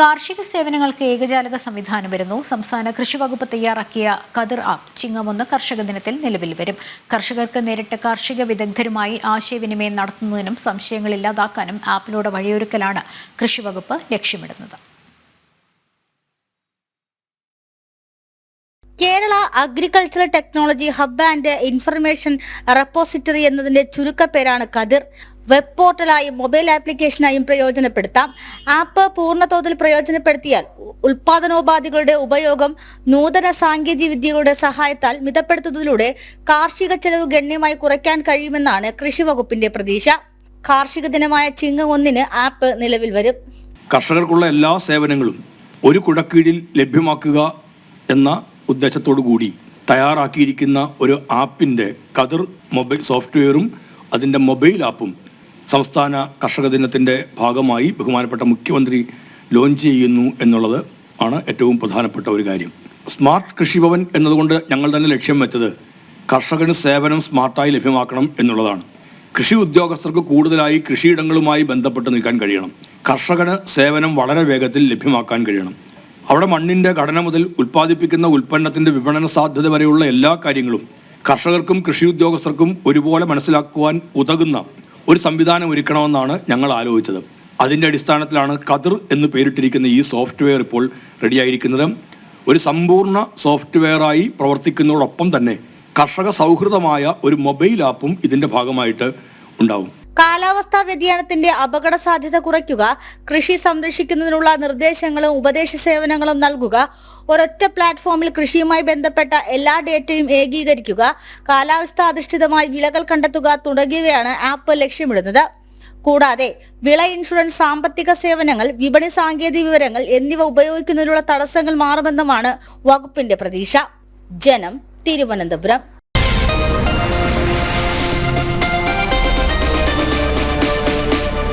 കാർഷിക സേവനങ്ങൾക്ക് ഏകജാലക സംവിധാനം വരുന്നു. സംസ്ഥാന കൃഷി വകുപ്പ് തയ്യാറാക്കിയ കതിർ ആപ്പ് ചിങ്ങമൊന്ന് കർഷക ദിനത്തിൽ നിലവിൽ വരും. കർഷകർക്ക് നേരിട്ട് കാർഷിക വിദഗ്ധരുമായി ആശയവിനിമയം നടത്തുന്നതിനും സംശയങ്ങൾ ഇല്ലാതാക്കാനും ആപ്പിലൂടെ വഴിയൊരുക്കലാണ് കൃഷി വകുപ്പ് ലക്ഷ്യമിടുന്നത്. Kerala agricultural technology hub and information repository എന്നതിന്റെ ചുരുക്കപ്പേരാണ് കതിർ. വെബ് പോർട്ടലായും മൊബൈൽ ആപ്ലിക്കേഷനായും പ്രയോജനപ്പെടുത്താം. ആപ്പ് പൂർണതോതിൽ പ്രയോജനപ്പെടുത്തിയാൽ ഉൽപാദനോപാധികളുടെ ഉപയോഗം നൂതന സാങ്കേതിക വിദ്യകളുടെ സഹായത്താൽ മിതപ്പെടുത്തുന്നതിലൂടെ കാർഷിക ചെലവ് ഗണ്യമായി കുറയ്ക്കാൻ കഴിയുമെന്നാണ് കൃഷി വകുപ്പിന്റെ പ്രതീക്ഷ. കാർഷിക ദിനമായ ചിങ്ങ ഒന്നിന് ആപ്പ് നിലവിൽ വരും. കർഷകർക്കുള്ള എല്ലാ സേവനങ്ങളും ഒരു കുടക്കീഴിൽ ലഭ്യമാക്കുക എന്ന ഉദ്ദേശത്തോടു കൂടി തയ്യാറാക്കിയിരിക്കുന്ന ഒരു ആപ്പിന്റെ കതിർ മൊബൈൽ സോഫ്റ്റ്വെയറും അതിന്റെ മൊബൈൽ ആപ്പും സംസ്ഥാന കർഷക ദിനത്തിന്റെ ഭാഗമായി ബഹുമാനപ്പെട്ട മുഖ്യമന്ത്രി ലോഞ്ച് ചെയ്യുന്നു എന്നുള്ളത് ആണ് ഏറ്റവും പ്രധാനപ്പെട്ട ഒരു കാര്യം. സ്മാർട്ട് കൃഷിഭവൻ എന്നതുകൊണ്ട് ഞങ്ങൾ തന്നെ ലക്ഷ്യം വെച്ചത് കർഷകന് സേവനം സ്മാർട്ടായി ലഭ്യമാക്കണം എന്നുള്ളതാണ്. കൃഷി ഉദ്യോഗസ്ഥർക്ക് കൂടുതലായി കൃഷിയിടങ്ങളുമായി ബന്ധപ്പെട്ട് നിൽക്കാൻ കഴിയണം. കർഷകന് സേവനം വളരെ വേഗത്തിൽ ലഭ്യമാക്കാൻ കഴിയണം. അവിടെ മണ്ണിന്റെ ഘടന മുതൽ ഉൽപ്പാദിപ്പിക്കുന്ന ഉൽപ്പന്നത്തിന്റെ വിപണന സാധ്യത വരെയുള്ള എല്ലാ കാര്യങ്ങളും കർഷകർക്കും കൃഷി ഉദ്യോഗസ്ഥർക്കും ഒരുപോലെ മനസ്സിലാക്കുവാൻ ഉതകുന്ന ഒരു സംവിധാനം ഒരുക്കണമെന്നാണ് ഞങ്ങൾ ആലോചിച്ചത്. അതിന്റെ അടിസ്ഥാനത്തിലാണ് കതിർ എന്ന് പേരിട്ടിരിക്കുന്ന ഈ സോഫ്റ്റ്വെയർ ഇപ്പോൾ റെഡിയായിരിക്കുന്നത്. ഒരു സമ്പൂർണ സോഫ്റ്റ്വെയറായി പ്രവർത്തിക്കുന്നതോടൊപ്പം തന്നെ കർഷക സൗഹൃദമായ ഒരു മൊബൈൽ ആപ്പും ഇതിന്റെ ഭാഗമായിട്ട് ഉണ്ടാവും. കാലാവസ്ഥാ വ്യതിയാനത്തിന്റെ അപകട സാധ്യത കുറയ്ക്കുക കൃഷി സംരക്ഷിക്കുന്നതിനുള്ള നിർദ്ദേശങ്ങളും ഉപദേശ സേവനങ്ങളും നൽകുക ഒരൊറ്റ പ്ലാറ്റ്ഫോമിൽ കൃഷിയുമായി ബന്ധപ്പെട്ട എല്ലാ ഡേറ്റയും ഏകീകരിക്കുക കാലാവസ്ഥ അധിഷ്ഠിതമായി വിളകൾ കണ്ടെത്തുക തുടങ്ങിയവയാണ് ആപ്പ് ലക്ഷ്യമിടുന്നത്. കൂടാതെ വിള ഇൻഷുറൻസ് സാമ്പത്തിക സേവനങ്ങൾ വിപണി സാങ്കേതിക വിവരങ്ങൾ എന്നിവ ഉപയോഗിക്കുന്നതിനുള്ള തടസ്സങ്ങൾ മാറുമെന്നുമാണ് വകുപ്പിന്റെ പ്രതീക്ഷ. ജനം തിരുവനന്തപുരം.